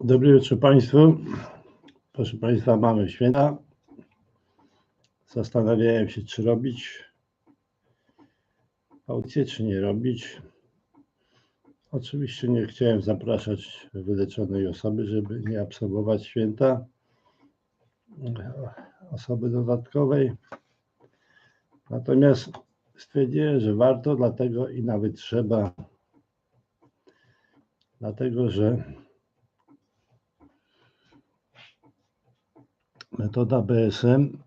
Dobry wieczór Państwu. Proszę Państwa, mamy święta. Zastanawiałem się, czy robić audycję, czy nie robić. Oczywiście nie chciałem zapraszać wyleczonej osoby, żeby nie absolwować święta osoby dodatkowej. Natomiast stwierdziłem, że warto, dlatego i nawet trzeba, dlatego że Metoda BSM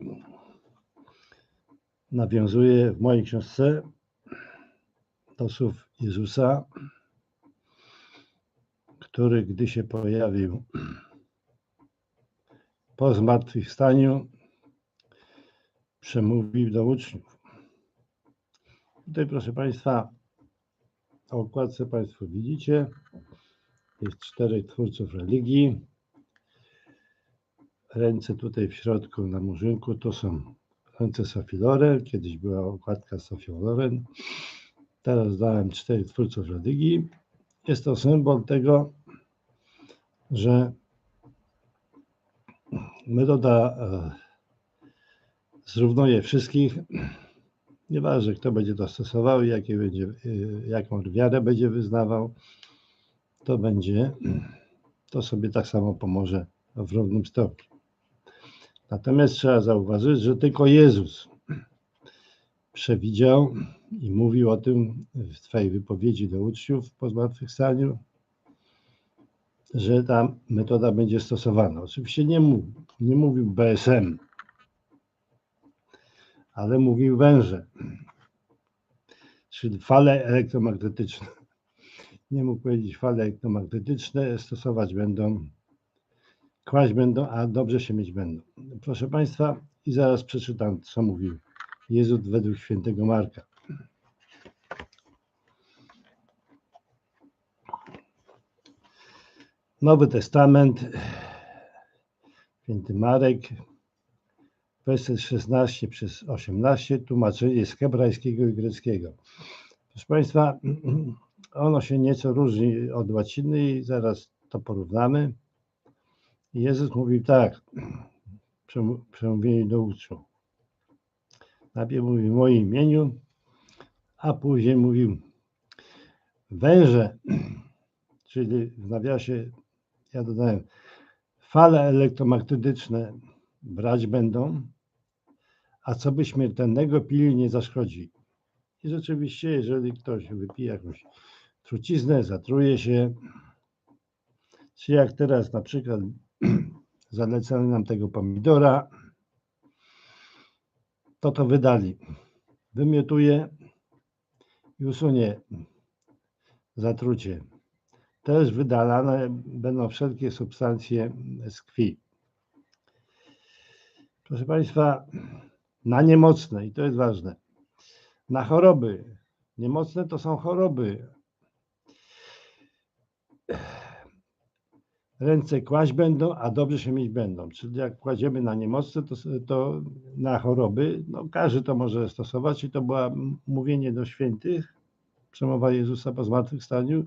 nawiązuje w mojej książce do słów Jezusa, który gdy się pojawił po zmartwychwstaniu, przemówił do uczniów. Tutaj, proszę Państwa, na okładce Państwo widzicie, jest czterech twórców religii ręce tutaj w środku na murzynku to są ręce Sofii Loren. Kiedyś była okładka Sofii Loren. Teraz dałem cztery twórców religii. Jest to symbol tego, że metoda e, zrównuje wszystkich. Nieważne, kto będzie to stosował, jakie będzie, e, jaką wiarę będzie wyznawał, to będzie, to sobie tak samo pomoże w równym stopniu. Natomiast trzeba zauważyć, że tylko Jezus przewidział i mówił o tym w swojej wypowiedzi do uczniów po zmartwychwstaniu, że ta metoda będzie stosowana. Oczywiście nie mówił, nie mówił BSM, ale mówił węże, czyli fale elektromagnetyczne. Nie mógł powiedzieć fale elektromagnetyczne, stosować będą kłaść będą, a dobrze się mieć będą. Proszę Państwa, i zaraz przeczytam, co mówił Jezus według świętego Marka. Nowy Testament, święty Marek, werset 16 przez 18, tłumaczenie z hebrajskiego i greckiego. Proszę Państwa, ono się nieco różni od łaciny i zaraz to porównamy. Jezus mówił tak, przemówienie do uczniów. Najpierw mówił w moim imieniu, a później mówił węże, czyli w nawiasie ja dodałem fale elektromagnetyczne brać będą, a co by śmiertelnego pili nie zaszkodzi. I rzeczywiście, jeżeli ktoś wypije jakąś truciznę, zatruje się, czy jak teraz na przykład zalecano nam tego pomidora, to to wydali. Wymiotuje i usunie zatrucie. Też wydalane będą wszelkie substancje z krwi. Proszę Państwa, na niemocne, i to jest ważne, na choroby. Niemocne to są choroby, ręce kłaść będą, a dobrze się mieć będą. Czyli jak kładziemy na niemocne, to, to na choroby, no każdy to może stosować i to było mówienie do świętych, przemowa Jezusa po zmartwychwstaniu,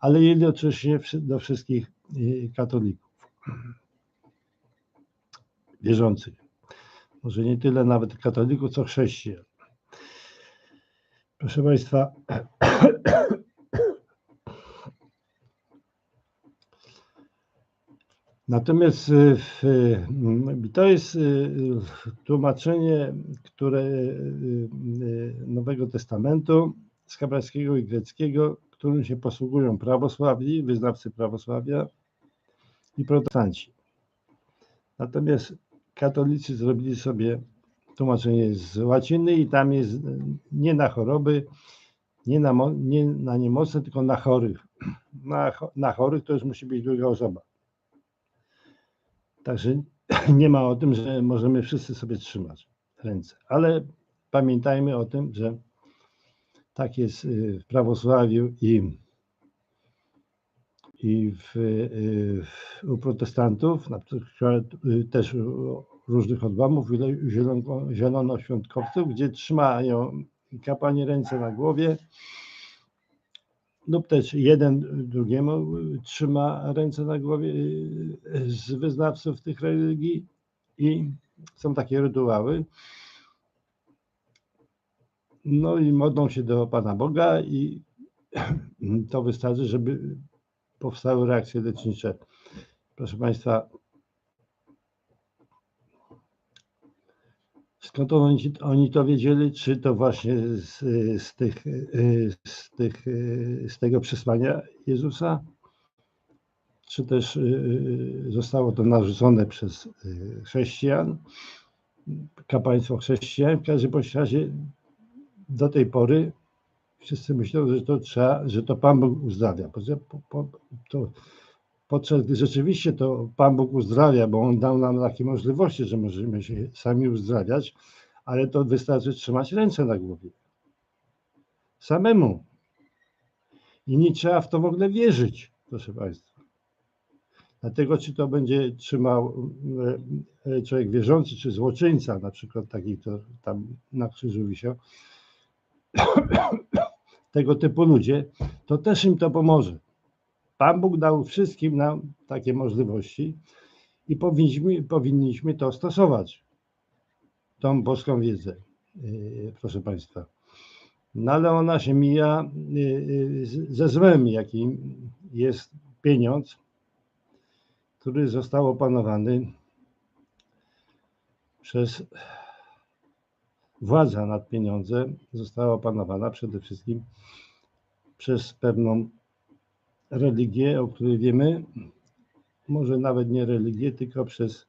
ale jednocześnie do wszystkich y, katolików wierzących. Może nie tyle nawet katolików, co chrześcijan. Proszę Państwa, Natomiast y, y, to jest y, tłumaczenie, które Nowego Testamentu z hebrajskiego i greckiego, którym się posługują prawosławni, wyznawcy prawosławia i protestanci. Natomiast katolicy zrobili sobie tłumaczenie z łaciny i tam jest nie na choroby, nie na, nie na niemocne, tylko na chorych. Na, na chorych to już musi być druga osoba. Także nie ma o tym, że możemy wszyscy sobie trzymać ręce. Ale pamiętajmy o tym, że tak jest y, w prawosławiu i, i w, y, w, u protestantów, na przykład y, też różnych odłamów zielonoświątkowców, gdzie trzymają kapłani ręce na głowie lub też jeden drugiemu trzyma ręce na głowie z wyznawców tych religii i są takie rytuały. No i modlą się do Pana Boga i to wystarczy, żeby powstały reakcje lecznicze. Proszę Państwa, skąd oni, oni to wiedzieli? Czy to właśnie z, z, tych, z, tych, z tego przesłania Jezusa? Czy też y, zostało to narzucone przez y, chrześcijan, kapłaństwo chrześcijan? W każdym razie do tej pory wszyscy myślą, że to trzeba, że to Pan Bóg uzdrawia. Po, po, to, podczas gdy rzeczywiście to Pan Bóg uzdrawia, bo On dał nam takie możliwości, że możemy się sami uzdrawiać, ale to wystarczy trzymać ręce na głowie. Samemu. I nie trzeba w to w ogóle wierzyć, proszę Państwa. Dlatego, czy to będzie trzymał e, e, człowiek wierzący, czy złoczyńca, na przykład taki, kto tam na krzyżu wisiał, tego typu ludzie, to też im to pomoże. Pan Bóg dał wszystkim nam takie możliwości i powinniśmy, powinniśmy to stosować. Tą boską wiedzę, yy, proszę Państwa. No ale ona się mija yy, ze złem, jakim jest pieniądz, który został opanowany przez władza nad pieniądzem została opanowana przede wszystkim przez pewną religię, o której wiemy, może nawet nie religię, tylko przez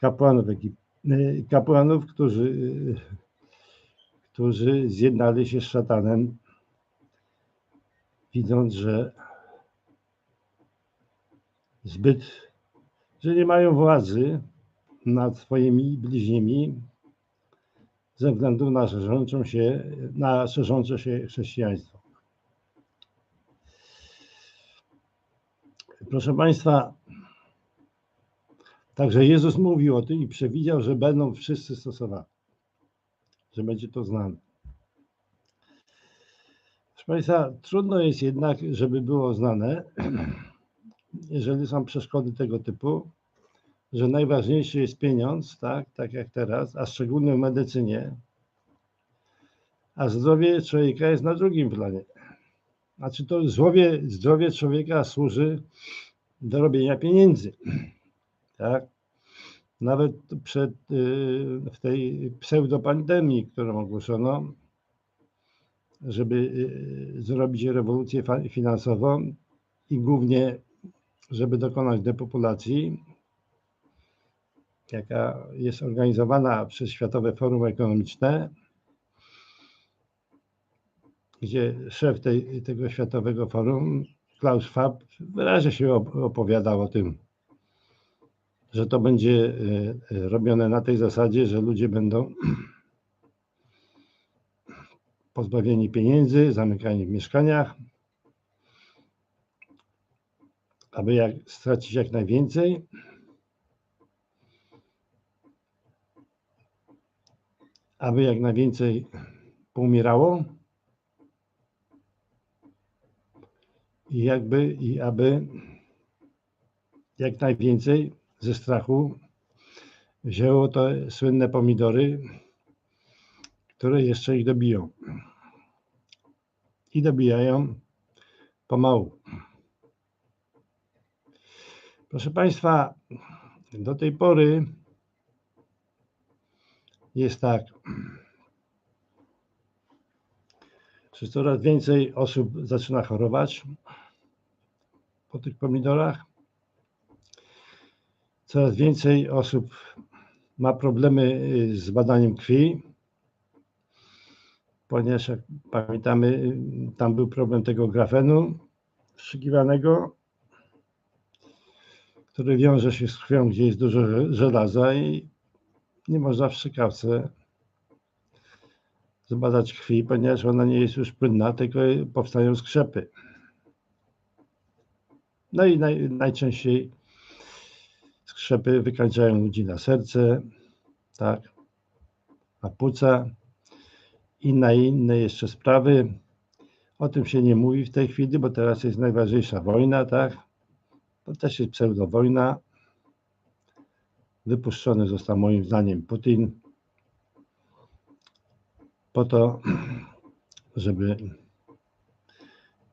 kapłanów, y, kapłanów którzy, y, którzy zjednali się z szatanem, widząc, że zbyt, że nie mają władzy nad swoimi bliźnimi, ze względu na szerzącą się, na szerzące się chrześcijaństwo. Proszę Państwa, także Jezus mówił o tym i przewidział, że będą wszyscy stosowani, że będzie to znane. Proszę Państwa, trudno jest jednak, żeby było znane, jeżeli są przeszkody tego typu, że najważniejszy jest pieniądz, tak, tak jak teraz, a szczególnie w medycynie, a zdrowie człowieka jest na drugim planie. Znaczy to zdrowie, zdrowie człowieka służy do robienia pieniędzy. Tak? Nawet przed, y, w tej pseudopandemii, którą ogłoszono, żeby y, zrobić rewolucję finansową i głównie, żeby dokonać depopulacji, jaka jest organizowana przez Światowe Forum Ekonomiczne, gdzie szef tej, tego Światowego Forum, Klaus Schwab, wyraźnie się opowiadał o tym, że to będzie e, e, robione na tej zasadzie, że ludzie będą pozbawieni pieniędzy, zamykani w mieszkaniach, aby jak, stracić jak najwięcej. Aby jak najwięcej poumierało i jakby i aby jak najwięcej ze strachu wzięło te słynne pomidory, które jeszcze ich dobiją. I dobijają pomału. Proszę Państwa, do tej pory jest tak, że coraz więcej osób zaczyna chorować po tych pomidorach. Coraz więcej osób ma problemy y, z badaniem krwi, ponieważ jak pamiętamy, y, tam był problem tego grafenu wstrzykiwanego, który wiąże się z krwią, gdzie jest dużo żelaza i nie można w strzykawce zbadać krwi, ponieważ ona nie jest już płynna, tylko powstają skrzepy. No i naj, najczęściej skrzepy wykańczają ludzi na serce, tak, na płuca i na inne jeszcze sprawy. O tym się nie mówi w tej chwili, bo teraz jest najważniejsza wojna, tak? To też jest pseudowojna. Wypuszczony został moim zdaniem Putin po to, żeby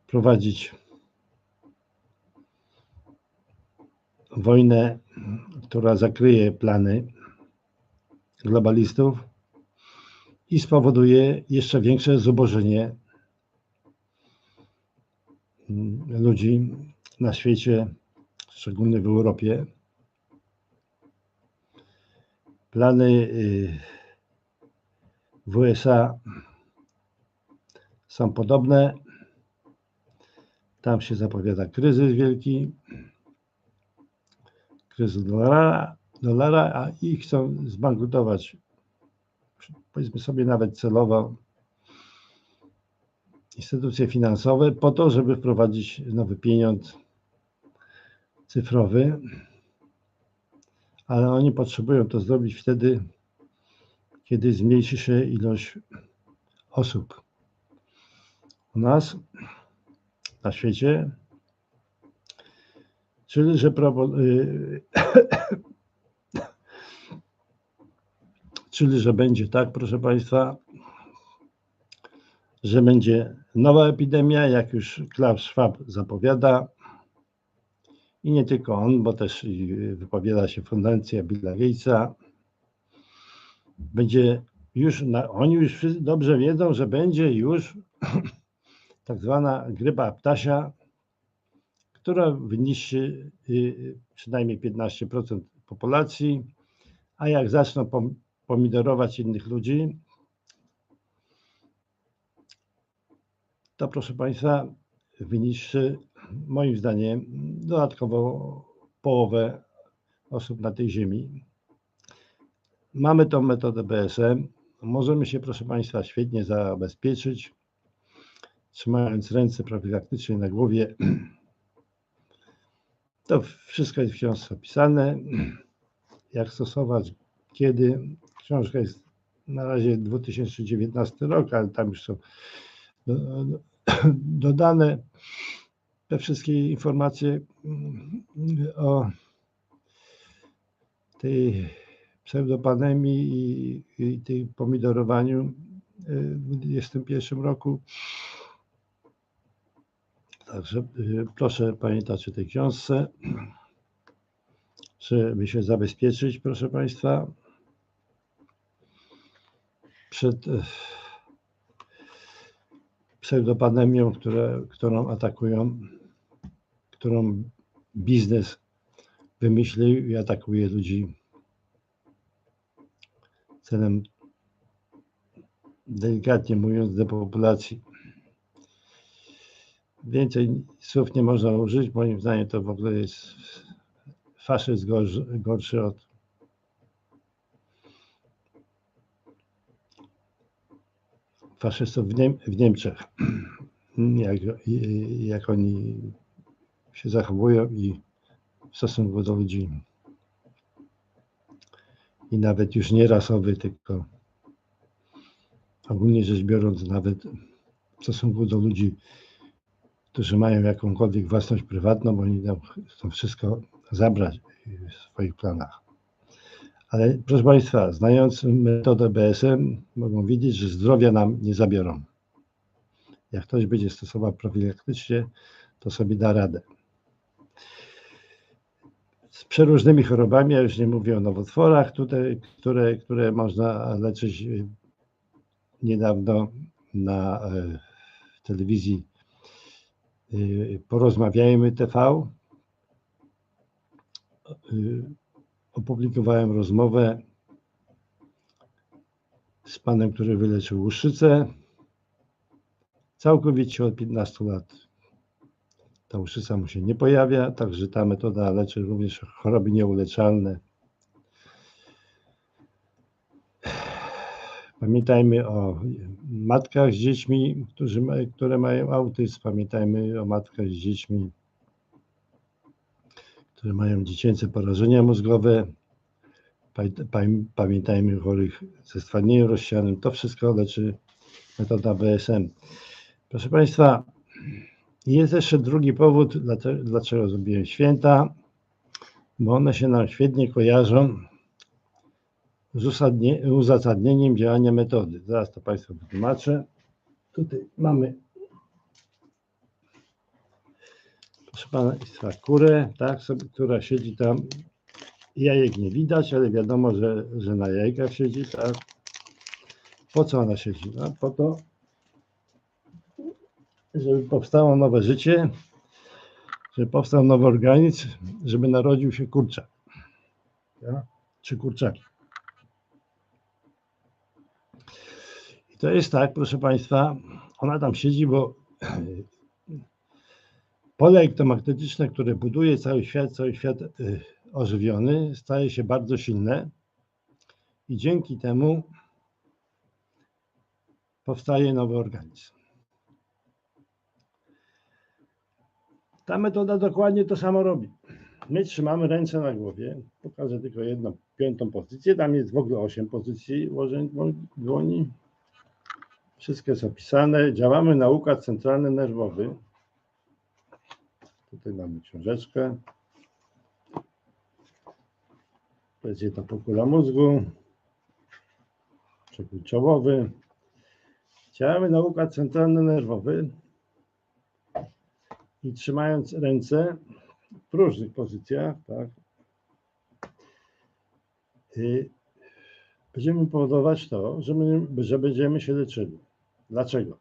prowadzić wojnę, która zakryje plany globalistów i spowoduje jeszcze większe zubożenie ludzi na świecie, szczególnie w Europie. Plany y, w USA są podobne. Tam się zapowiada kryzys wielki, kryzys dolara, dolara a ich chcą zbankrutować, powiedzmy sobie nawet celowo, instytucje finansowe po to, żeby wprowadzić nowy pieniądz cyfrowy, ale oni potrzebują to zrobić wtedy, kiedy zmniejszy się ilość osób. U nas na świecie, czyli że y, czyli że będzie tak, proszę Państwa, że będzie nowa epidemia, jak już Klaus Schwab zapowiada. I nie tylko on, bo też wypowiada się Fundacja Billa Gatesa. Będzie już, oni już dobrze wiedzą, że będzie już tak zwana grypa ptasia, która wyniszczy y, przynajmniej 15% populacji, a jak zaczną pomidorować innych ludzi, to proszę Państwa wyniszczy moim zdaniem dodatkowo połowę osób na tej ziemi. Mamy tą metodę BSM. Możemy się, proszę Państwa, świetnie zabezpieczyć, trzymając ręce profilaktycznie na głowie. To wszystko jest w książce opisane. Jak stosować, kiedy. Książka jest na razie 2019 rok, ale tam już są dodane te wszystkie informacje mm, o tej pseudopandemii i, i pomidorowaniu w 2021 roku. Także y, proszę pamiętać o tej książce, żeby się zabezpieczyć, proszę Państwa, przed y, pseudopandemią, które, którą atakują, którą biznes wymyślił i atakuje ludzi celem, delikatnie mówiąc, depopulacji. Więcej słów nie można użyć. Moim zdaniem to w ogóle jest faszyzm gorszy, gorszy od faszystów w, Niem w Niemczech. Jak, jak oni się zachowują i w stosunku do ludzi. I nawet już nie rasowy, tylko ogólnie rzecz biorąc, nawet w stosunku do ludzi, którzy mają jakąkolwiek własność prywatną, bo oni chcą wszystko zabrać w swoich planach. Ale proszę Państwa, znając metodę BSM, mogą wiedzieć, że zdrowia nam nie zabiorą. Jak ktoś będzie stosował profilaktycznie, to sobie da radę. Z przeróżnymi chorobami, ja już nie mówię o nowotworach, tutaj, które, które można leczyć niedawno na e, telewizji e, Porozmawiajmy TV opublikowałem rozmowę z panem, który wyleczył łuszczycę. Całkowicie od 15 lat ta łuszczyca mu się nie pojawia, także ta metoda leczy również choroby nieuleczalne. Pamiętajmy o matkach z dziećmi, którzy, które mają autyzm. Pamiętajmy o matkach z dziećmi, które mają dziecięce porażenia mózgowe. Pamiętajmy o chorych ze stwardnieniem rozsianym. To wszystko leczy metoda BSM. Proszę Państwa, jest jeszcze drugi powód, dlaczego, zrobiłem święta, bo one się nam świetnie kojarzą z uzasadnie, uzasadnieniem działania metody. Zaraz to Państwu wytłumaczę. Tutaj mamy, proszę Państwa, kurę, tak, sobie, która siedzi tam. Jajek nie widać, ale wiadomo, że, że na jajkach siedzi, tak. Po co ona siedzi? No, po to, żeby powstało nowe życie, żeby powstał nowy organizm, żeby narodził się kurczak. Ja? Czy kurczaki. I to jest tak, proszę Państwa, ona tam siedzi, bo pole elektromagnetyczne, które buduje cały świat, cały świat y, ożywiony, staje się bardzo silne i dzięki temu powstaje nowy organizm. Ta metoda dokładnie to samo robi. My trzymamy ręce na głowie. Pokażę tylko jedną, piątą pozycję. Tam jest w ogóle osiem pozycji ułożeń dłoni. Wszystko jest opisane. Działamy na układ centralny nerwowy. Tutaj mamy książeczkę. To jest jedna pokula mózgu. Przekrój czołowy. Działamy na układ centralny nerwowy i trzymając ręce w różnych pozycjach, tak, będziemy powodować to, że, że będziemy się leczyli. Dlaczego?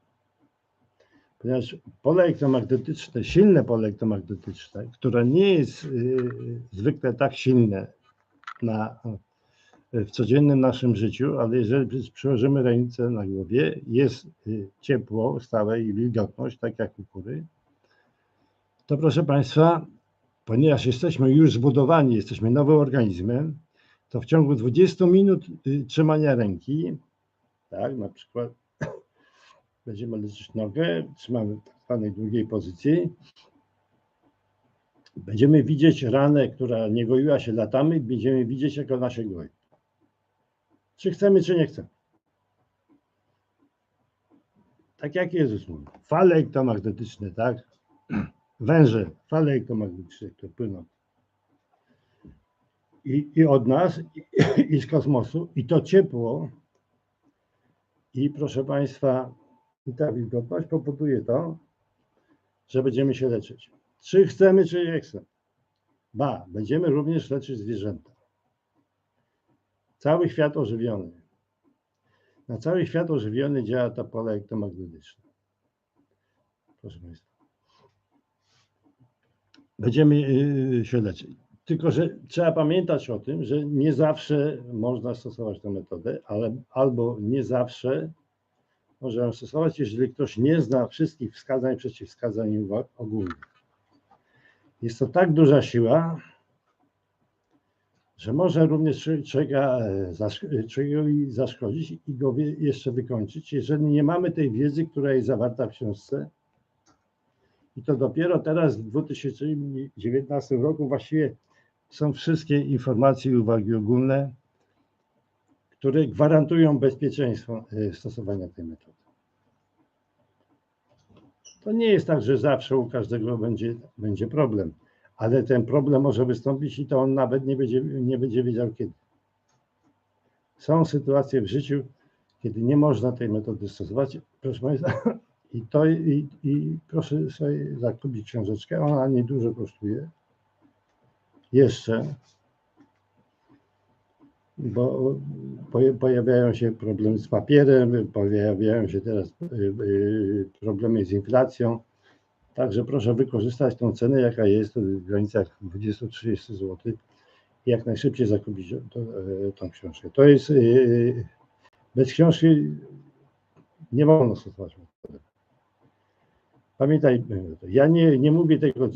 Ponieważ pole elektromagnetyczne, silne pole elektromagnetyczne, które nie jest y, zwykle tak silne na, w codziennym naszym życiu, ale jeżeli przyłożymy ręce na głowie, jest y, ciepło stałe i wilgotność, tak jak u kury, to proszę Państwa, ponieważ jesteśmy już zbudowani, jesteśmy nowym organizmem, to w ciągu 20 minut y, trzymania ręki, tak, na przykład będziemy leczyć nogę, trzymamy w tak zwanej drugiej pozycji, będziemy widzieć ranę, która nie goiła się latami, będziemy widzieć, jak ona się goi. Czy chcemy, czy nie chcemy. Tak jak Jezus mówi. Fale elektromagnetyczne, tak? Węże, fale elektromagnetyczne, które płyną i, i od nas, i, i z kosmosu, i to ciepło, i proszę Państwa, i ta wilgotność powoduje to, że będziemy się leczyć. Czy chcemy, czy nie chcemy. Ba, będziemy również leczyć zwierzęta. Cały świat ożywiony. Na cały świat ożywiony działa ta pole elektromagnetyczne. Proszę Państwa będziemy y, się leczyć. Tylko, że trzeba pamiętać o tym, że nie zawsze można stosować tę metodę, ale albo nie zawsze można ją stosować, jeżeli ktoś nie zna wszystkich wskazań, przeciwwskazań ogólnych. Jest to tak duża siła, że może również człowieka, człowiekowi zaszkodzić i go jeszcze wykończyć, jeżeli nie mamy tej wiedzy, która jest zawarta w książce, i to dopiero teraz w 2019 roku właściwie są wszystkie informacje i uwagi ogólne, które gwarantują bezpieczeństwo e, stosowania tej metody. To nie jest tak, że zawsze u każdego będzie, będzie problem, ale ten problem może wystąpić i to on nawet nie będzie, nie będzie wiedział kiedy. Są sytuacje w życiu, kiedy nie można tej metody stosować. Proszę Państwa, i to i, i proszę sobie zakupić książeczkę, ona niedużo kosztuje. Jeszcze, bo pojawiają się problemy z papierem, pojawiają się teraz y, y, problemy z inflacją. Także proszę wykorzystać tą cenę, jaka jest w granicach 20-30 zł i jak najszybciej zakupić e, tą książkę. To jest y, bez książki nie wolno stosować Pamiętaj, ja nie, nie mówię tego,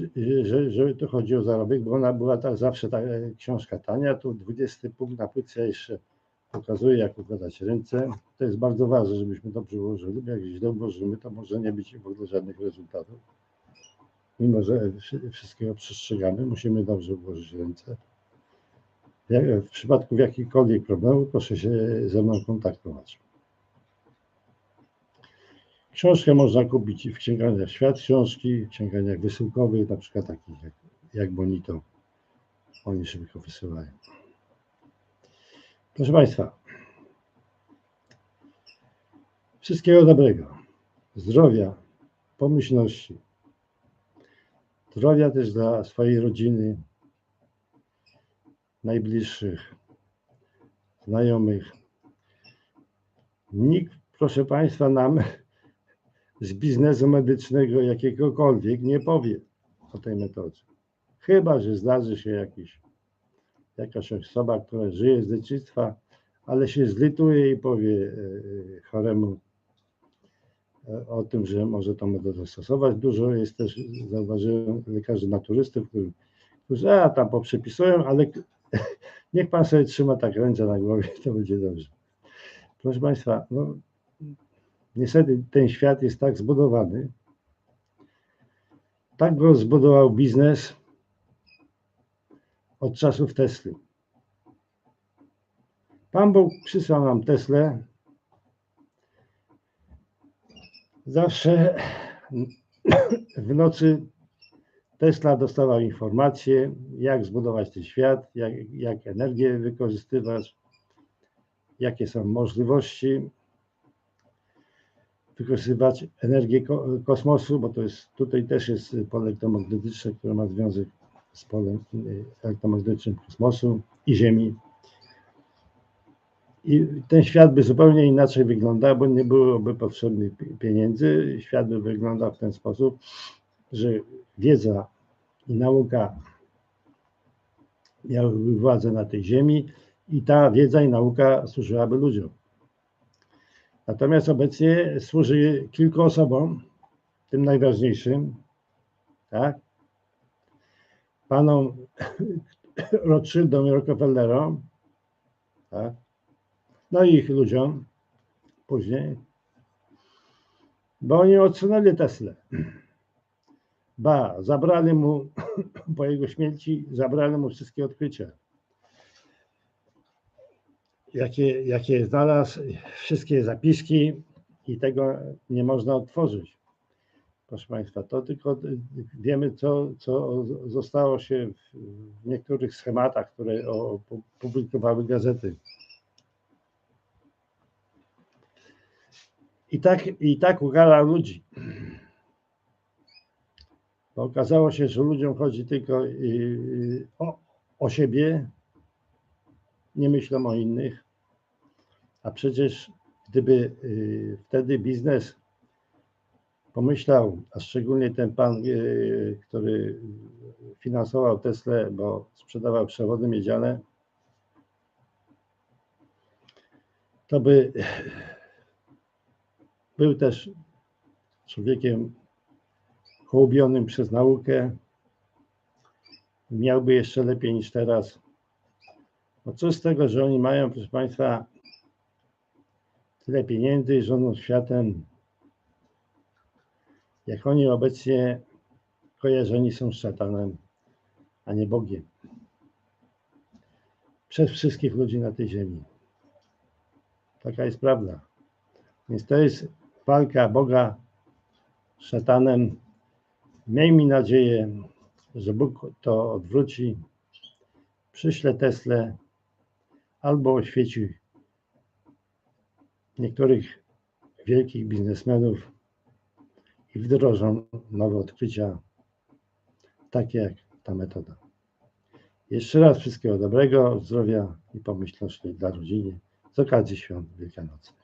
że, że to chodzi o zarobek, bo ona była ta, zawsze ta książka tania. Tu 20 punkt na płycie jeszcze pokazuje, jak układać ręce. To jest bardzo ważne, żebyśmy dobrze ułożyli. Jak źle ułożymy, to może nie być w ogóle żadnych rezultatów. Mimo, że wszystkiego przestrzegamy, musimy dobrze ułożyć ręce. W przypadku jakichkolwiek problemów proszę się ze mną kontaktować. Książkę można kupić w księgarniach Świat Książki, w księgarniach wysyłkowych, na przykład takich jak, jak Bonito. Oni szybko wysyłają. Proszę Państwa, wszystkiego dobrego, zdrowia, pomyślności, zdrowia też dla swojej rodziny, najbliższych, znajomych. Nikt, proszę Państwa, nam z biznesu medycznego jakiegokolwiek nie powie o tej metodzie. Chyba, że zdarzy się jakiś, jakaś osoba, która żyje z dzieciństwa, ale się zlituje i powie e, choremu e, o tym, że może tą metodę stosować. Dużo jest też, zauważyłem, lekarzy naturystów, którzy, którzy a, tam poprzepisują, ale niech pan sobie trzyma tak ręce na głowie, to będzie dobrze. Proszę Państwa, no, niestety ten świat jest tak zbudowany, tak go zbudował biznes od czasów Tesly. Pan Bóg przysłał nam Teslę. Zawsze w nocy Tesla dostała informacje, jak zbudować ten świat, jak, jak energię wykorzystywać, jakie są możliwości wykorzystywać energię kosmosu, bo to jest tutaj też jest pole elektromagnetyczne, które ma związek z polem y, elektromagnetycznym kosmosu i Ziemi. I ten świat by zupełnie inaczej wyglądał, bo nie byłoby potrzebnych pieniędzy. Świat by wyglądał w ten sposób, że wiedza i nauka miałyby władzę na tej ziemi i ta wiedza i nauka służyłaby ludziom. Natomiast obecnie służy kilku osobom, tym najważniejszym, tak? Panom Rothschildom i Rockefellerom, tak? No i ich ludziom później, bo oni odsunęli Tesla. Ba, zabrali mu po jego śmierci, zabrali mu wszystkie odkrycia jakie, jakie znalazł, wszystkie zapiski i tego nie można otworzyć. Proszę Państwa, to tylko wiemy, co, co zostało się w niektórych schematach, które publikowały gazety. I tak, i tak ukala ludzi. Bo okazało się, że ludziom chodzi tylko y, y, o, o siebie, nie myślą o innych. A przecież gdyby y, wtedy biznes pomyślał, a szczególnie ten pan, y, który finansował Tesla, bo sprzedawał przewody miedziane, to by był też człowiekiem hołubionym przez naukę, miałby jeszcze lepiej niż teraz no co z tego, że oni mają, proszę Państwa, tyle pieniędzy i rządzą światem, jak oni obecnie kojarzeni są z szatanem, a nie Bogiem. Przez wszystkich ludzi na tej ziemi. Taka jest prawda. Więc to jest walka Boga z szatanem. Miejmy nadzieję, że Bóg to odwróci, przyśle Tesla albo oświeci niektórych wielkich biznesmenów i wdrożą nowe odkrycia, takie jak ta metoda. Jeszcze raz wszystkiego dobrego, zdrowia i pomyślności dla rodziny z okazji świąt wielkanocnych.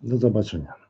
Do zobaczenia.